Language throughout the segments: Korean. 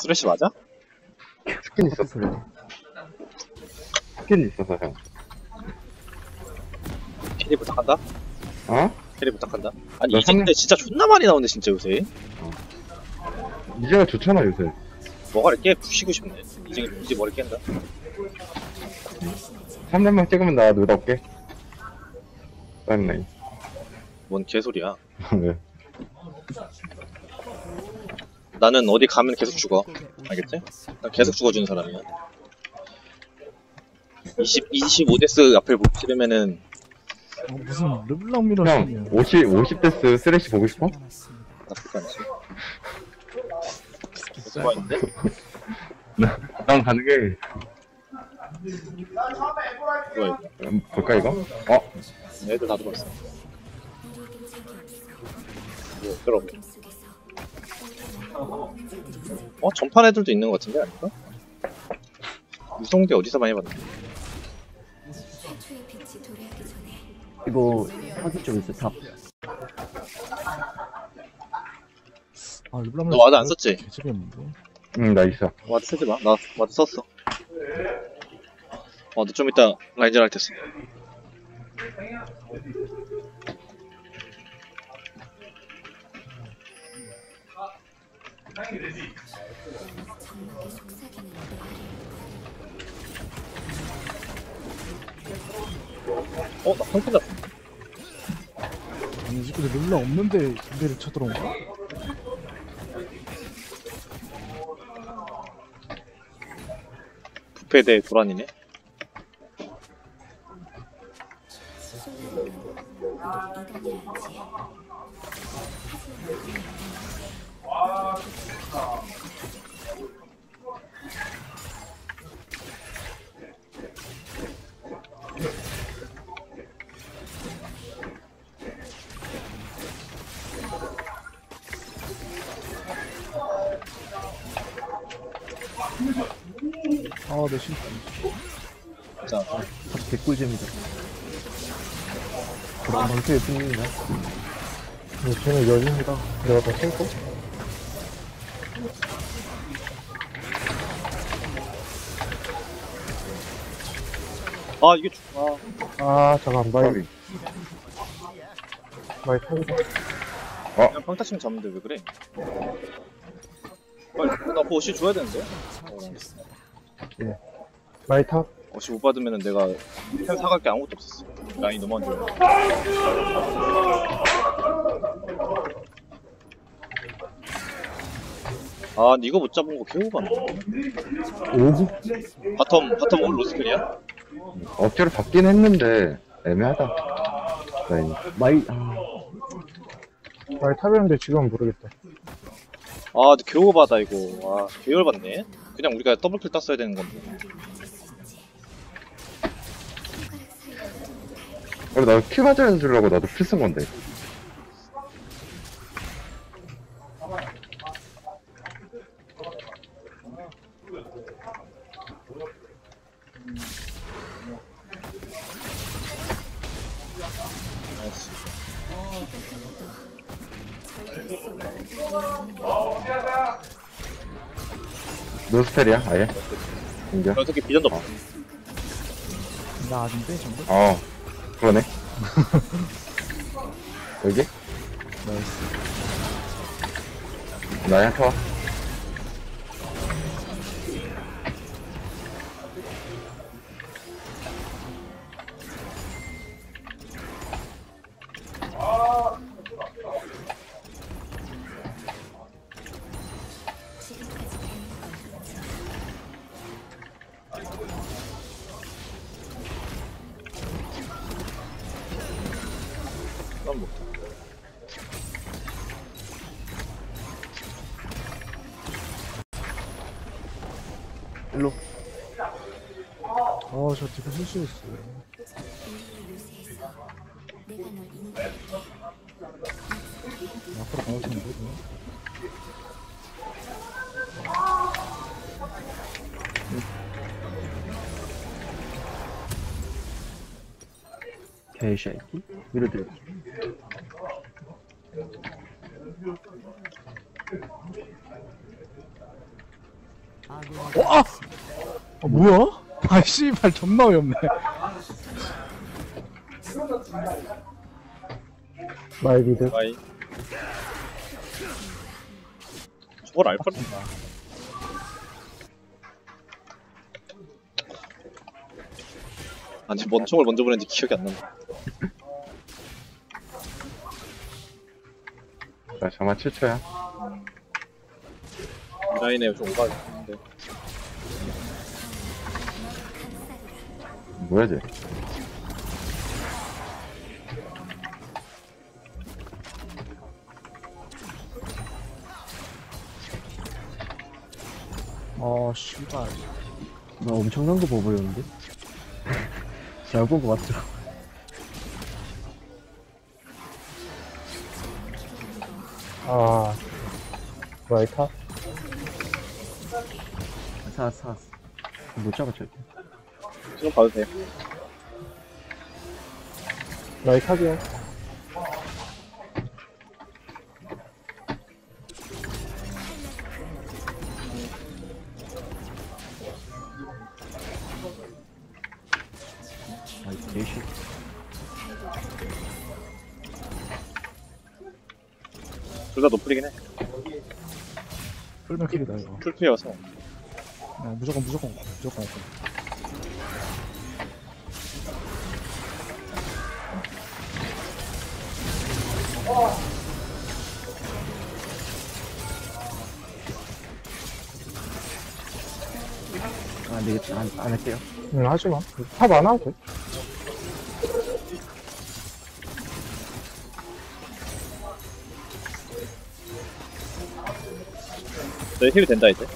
쓰레쉬 맞아? 스킨 있었어. 소리야. 스킨 있어서 형. 캐리 부탁한다? 어? 캐리 부탁한다? 아니 나 이제 삼- 근데 진짜 존나 많이 나오네 진짜 요새 이제가 좋잖아 요새. 뭐가 이렇게 부시고 싶네 이제 이제 머리 깬다 3년만 찍으면 나 놀다 올게. 짜증나니. 뭔 개소리야 네. 나는 어디 가면 계속 죽어 알겠지? 난 계속 죽어주는 사람이야 20, 25데스 앞을 못 치르면은 어, 무슨 르블랑 미러 형, 이 50, 50데스 쓰레쉬 보고 싶어? 나쁘지 않지 있는데? 난 가는 게, 뭐야 음, 볼까, 이거? 어? 애들 다 들어왔어 뭐 들어보 어? 전판 애들도 있는 것 같은데 아닐까? 유성대 어디서 많이 봤나? 이거 사기 좀 있어 탑 아 너 와드 안 썼지? 개재밌는데. 응, 나 있어. 와드 쓰지 마. 나 와드 썼어. 와드 좀 이따 라이즈를 할때 써. 어, 나 평균 잡 아니 이 새끼들 르블랑 없는데 군대를 쳐들어온 거야? 부패 대 도란이네. 아내 심. 자, 탑 개꿀잼이다 그럼 방패에 승리나 네, 쟤는 여진이다. 내가 더 쓸거? 아 이게 죽. 아, 아 잠깐 마이. 마이 타기다. 그냥 평타 치면 잡는데 왜 그래? 빨리 나 보시 줘야 되는데. 어, 마이 탑. 어시 못 받으면은 내가 템 사갈 게 아무것도 없었어. 라인이 너무 안 좋아. 아, 근데 이거 못 잡은 거 개오가 나. 오구 바텀, 바텀 올 로스킬이야? 억지로 받긴 했는데, 애매하다. 라인. 마이 아 마이 탑이었는데 지금은 모르겠다. 아, 근데 개오바다, 이거. 아, 개열받네. 그냥 우리가 더블킬 땄어야 되는 건데. 그래, 나큐 맞아주려고 나도 큐쓴 건데. 나이스. 노스펠이야, 아예? 인정. 저 새끼 비전도 없어. 나 아닌데 전부? 어, 그러네. 여기? 나이스. 나야, 터. 그 아저 디프 실수했어. 앞으로 되는데. 그냥. 개샤이키 밀어드려 어, 아! 어, 뭐야? 아, 씨발, 존나 어이없네. 나의 미드. 마이. 저걸 알파를 나 아니, 뭔 총을 먼저 보냈는지 기억이 안 난다. 나 정말 7초야. 이 라인에 좀 오가 뭐야, 쟤. 아, 씨발. 나 엄청난 거 보여보였는데? 잘 본 거 맞죠? 아. 라이타? 사, 사. 못 잡았죠? 지금 봐도 돼. 라이타기야. 아, 이 개시. 둘다 노플이긴 해. 풀맥킬이다, 이거. 풀피여서. 아, 무조건, 무조건, 무조건. 오픈. 아, 안 되겠다. 안, 안 할게요. 응, 하지 마. 탑 안 하고 돼. 너희 힐이 된다, 이제.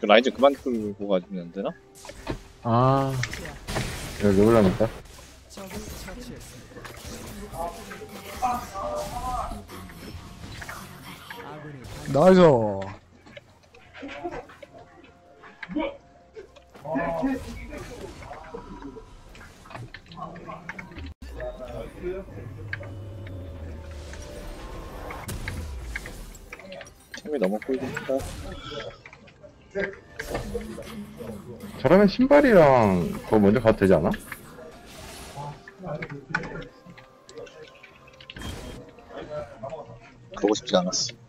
그 라인 좀 그만 끌고 가면 되나? 아, 여기 올라갑니다. 나이스. 템이 너무 꿀린다. 저러면 신발이랑 그거 먼저 가도 되지 않아? 그러고 싶지 않았어.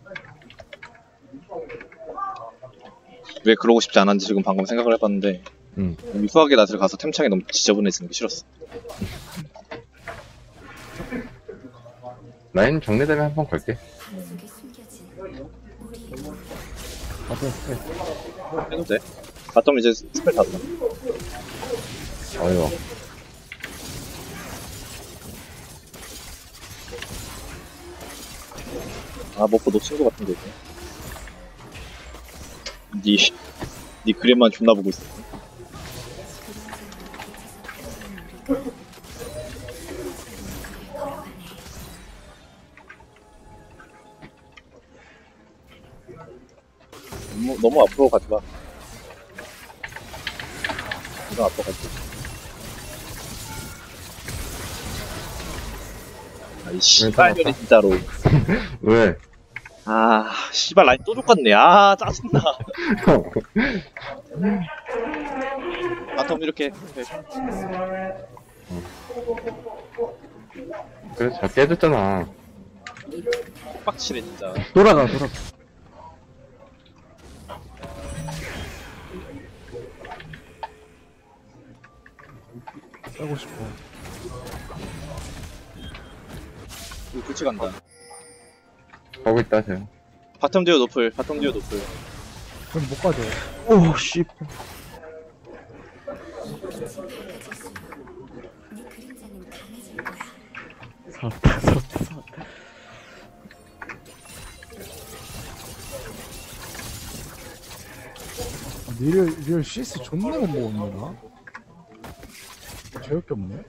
왜 그러고 싶지 않았는지 지금 방금 생각을 해봤는데 응. 미소하게 낯을 가서 템창이 너무 지저분해지는 게 싫었어. 라인 정리되면 한 번 걸게. 바텀 스펠. 해도 돼. 바텀 이제 스펠 다 써. 어이구. 아, 먹고 놓친 것 같은데, 이제. 니, 니 그림만 존나 보고 있어. 너무, 너무 앞으로 가지 마. 이거 앞으로 가지 아이, 씨발년이 진짜로. 왜? 아, 씨발 라인 또 족같네. 아, 짜증나. 바텀 이렇게. 네. 그래, 잘 깨줬잖아. 빡치네, 진짜. 돌아가, 돌아가. 빼고 싶어. 이거 불치 간다. 가고 있다, 쟤. 바텀 듀오 노플, 바텀 듀오 노플. 그럼 못 가죠. 오, 씨. 살았다, 살았다, 살았다. 아, 리얼, 리얼 CS 존나 못 먹었네, 나. 재울게 없네.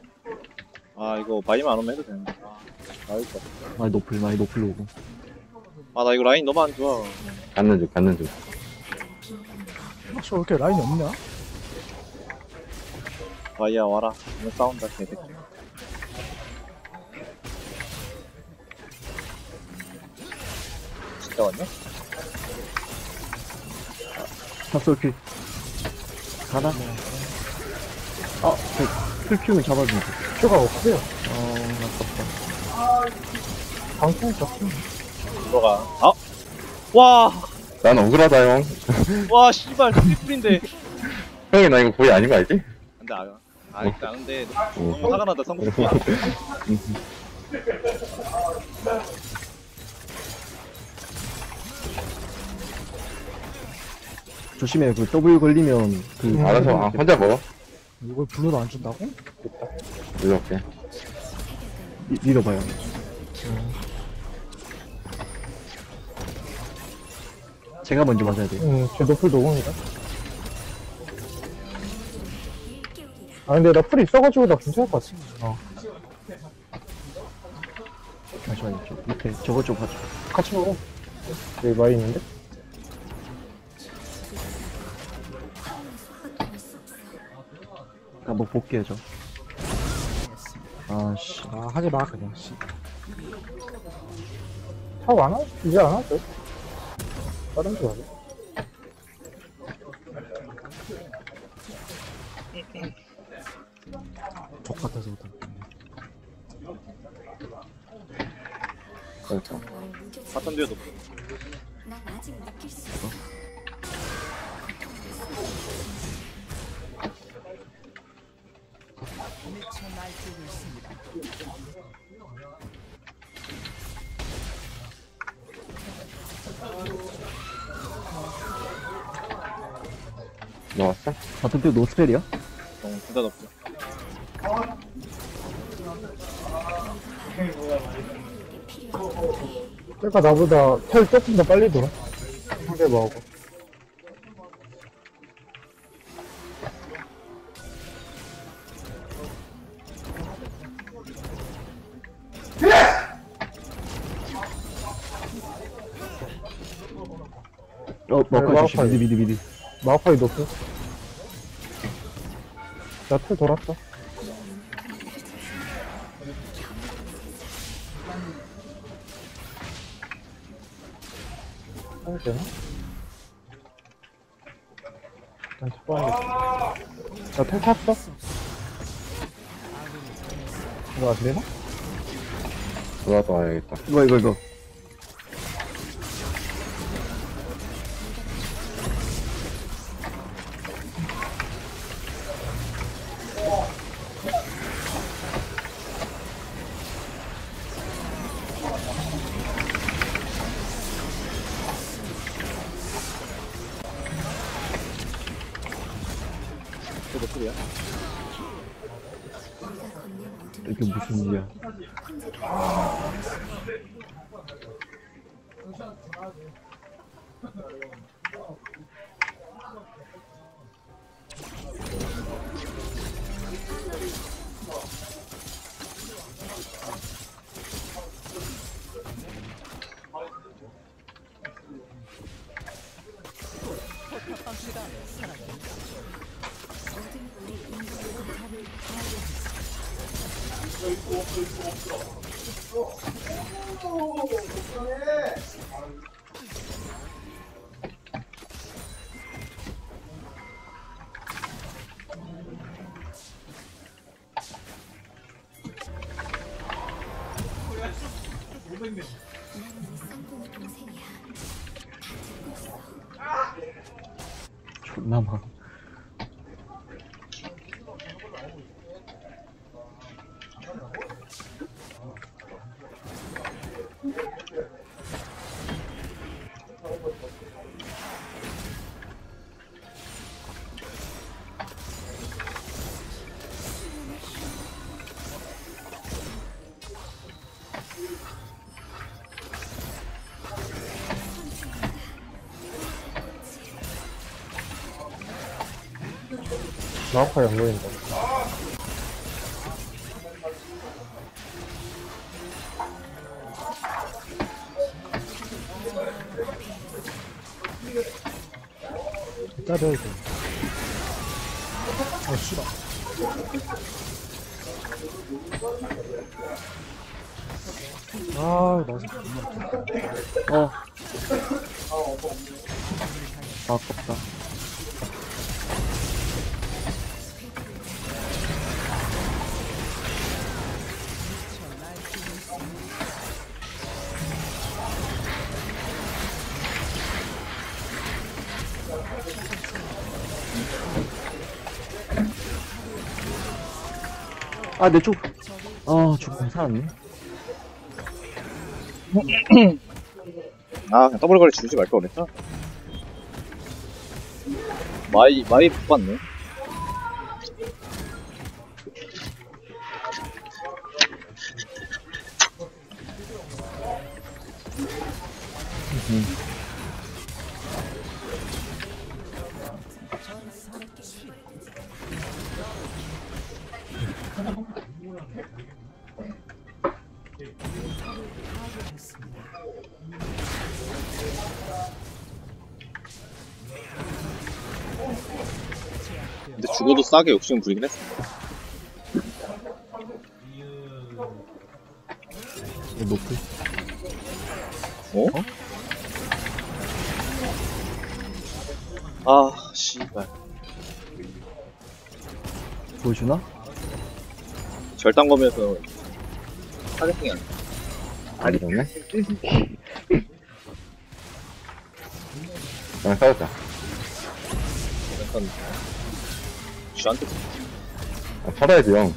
아, 이거 바이만 안 오면 해도 되는데. 아, 나을 것 같아. 많이 높을, 많이 높을 오고. 아, 나 이거 라인 너무 안 좋아. 갖는 중, 갖는 중. 왜 이렇게 라인이 없냐? 바이야, 와라. 오늘 싸운다, 개새끼. 잡았냐? 탑솔킬. 가나? 아, 풀 키우면 잡아주면 돼. 큐가 없어요. 어, 아깝다. 방송 잡혀. 들어가. 아! 와! 난 억울하다, 형. 와, 씨발, 삐뿔인데. 형이 나 이거 거의 아닌 거 알지? 근데 아, 아, 일단 어. 너무 화가 나다 성공이. 조심해, 그 W 걸리면, 그, 알아서, 아, 혼자 먹어. 이걸 불러도 안 준다고? 이렇게. 미- 밀어봐요. 제가 먼저 맞아야 돼. 응, 제 노플 노공이다. 아, 근데 나 풀이 있어가지고 나 괜찮을 것 같아. 어. 잠시만요. 저 밑에 저거 좀 봐줘. 같이 먹어. 여기 많이 있는데? 아, 뭐 볼게요, 저. 아씨. 아 하지 마 그냥 씨. 타고 안 하, 이제 안 하죠? 다른 거 하자. 족 같아서 못하 그렇죠. 바텀 뒤에도. 난 아직 느낄 수 있어. 나왔어? 바텀 때 노스펠이야? 어, 둘다 높죠. 그러니까 나보다 텔 조금 더 빨리 돌아. 상대 뭐하고. 어, 조심. 마우파이. 미드, 미드, 미드. 마우파이 노플. 나텔 돌았어. 해야 되나? 일단 쳐봐야겠다. 나텔 탔어? 이거 안 되나? 들어와서 와야겠다. 이거, 이거, 이거. 무 존나 많아. 마우파이 안 보인다. 짜려 이거. 아 씨발. 아, 맞아. 어. 아, 내 쪽. 아, 죽음 살았네. 아 그냥 더블 거리 주지 말걸 그랬다 마이 마이 못 봤네 근데 죽어도 싸게 욕심 부리긴 했어 절단 검에서 타겟팅이 안 돼. 아니, 좋네. 그냥 싸우자. 약간 쥐한테 아, 살아야지, 형.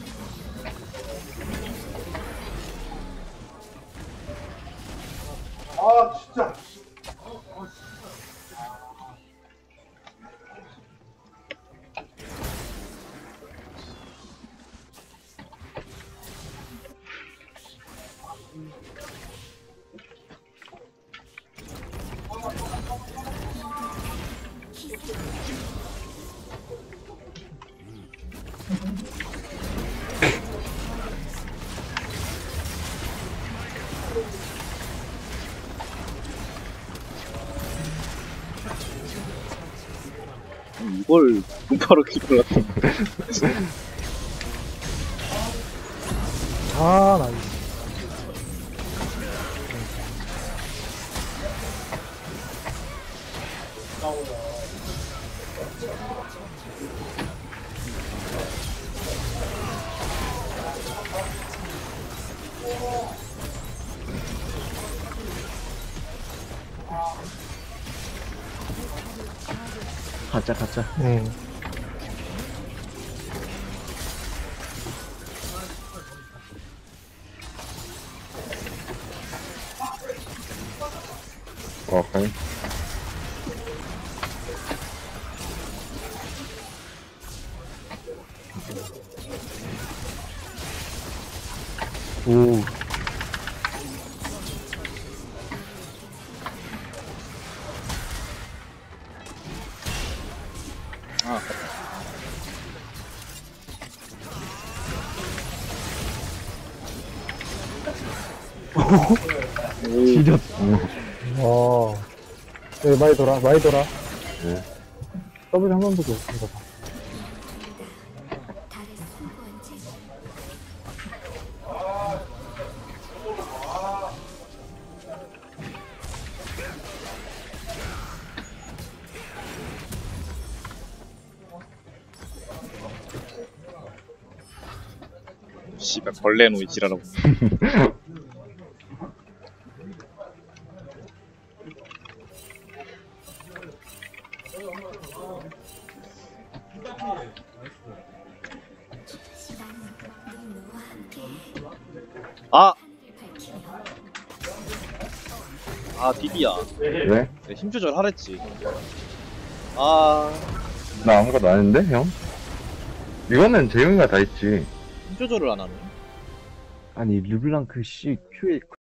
이걸 공파로 기분을 아, 나이스. 가짜, 가짜. 응. 어, 가니. 지렸. 와. 여기 많이 돌아, 많이 돌아. 네. 더블 한 번도 없는 거 봐. 씨발 벌레 노이 지랄하고 왜? 내가 힘 조절 하랬지 아... 나 아무것도 안 했는데, 형? 이거는 재용이가 다 했지. 힘 조절을 안 하네 아니, 르블랑크 씨, 큐에